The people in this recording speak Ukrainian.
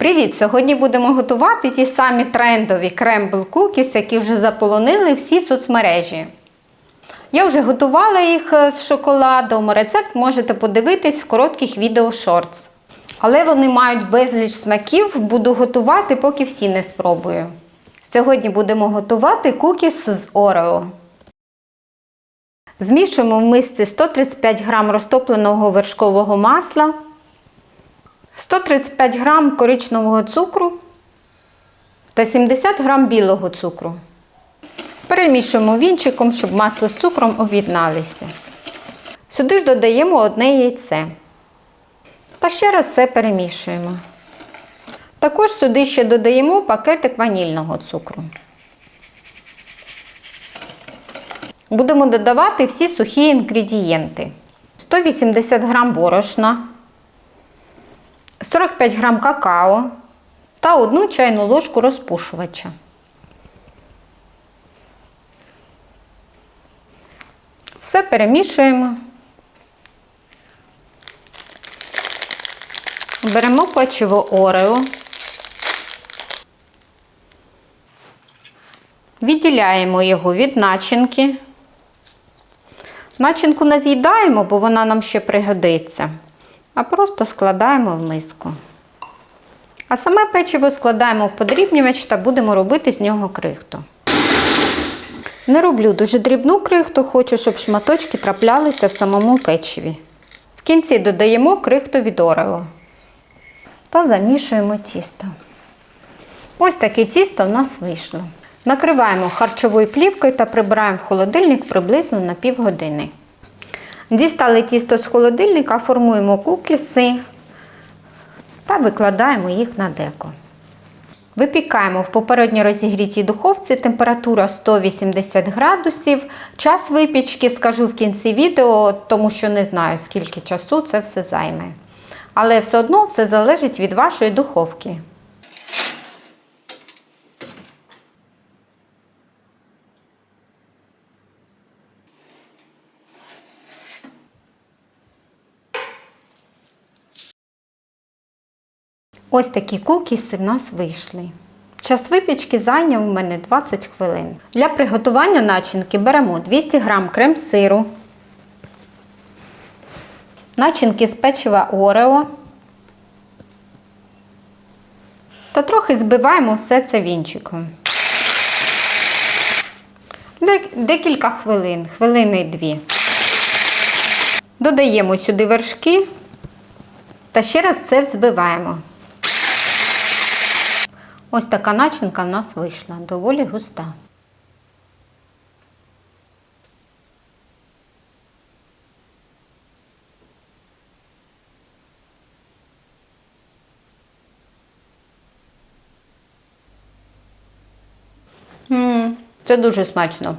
Привіт! Сьогодні будемо готувати ті самі трендові крембл кукіс, які вже заполонили всі соцмережі. Я вже готувала їх е, з шоколадом. Рецепт можете подивитись в коротких відео шортс. Але вони мають безліч смаків, буду готувати, поки всі не спробую. Сьогодні будемо готувати кукіс з Орео. Змішуємо в мисці 135 г розтопленого вершкового масла, 135 г коричневого цукру та 70 г білого цукру. Перемішуємо вінчиком, щоб масло з цукром об'єдналися. Сюди ж додаємо одне яйце. Та ще раз все перемішуємо. Також сюди ще додаємо пакетик ванільного цукру. Будемо додавати всі сухі інгредієнти: 180 г борошна, 45 г какао та 1 чайну ложку розпушувача. Все перемішуємо. Беремо печиво Орео. Відділяємо його від начинки. Начинку не з'їдаємо, бо вона нам ще пригодиться, а просто складаємо в миску. А саме печиво складаємо в подрібнювач та будемо робити з нього крихту. Не роблю дуже дрібну крихту, хочу, щоб шматочки траплялися в самому печиві. В кінці додаємо крихту від орео та замішуємо тісто. Ось таке тісто в нас вийшло. Накриваємо харчовою плівкою та прибираємо в холодильник приблизно на півгодини. Дістали тісто з холодильника, формуємо кукіси та викладаємо їх на деко. Випікаємо в попередньо розігрітій духовці температура 180 градусів. Час випічки скажу в кінці відео, тому що не знаю, скільки часу це все займе. Але все одно все залежить від вашої духовки. Ось такі кукіси в нас вийшли. Час випічки зайняв у мене 20 хвилин. Для приготування начинки беремо 200 г крем-сиру, начинки з печива Орео та трохи збиваємо все це вінчиком. Декілька хвилин, хвилини дві. Додаємо сюди вершки та ще раз це взбиваємо. Ось така начинка в нас вийшла, доволі густа. Це дуже смачно.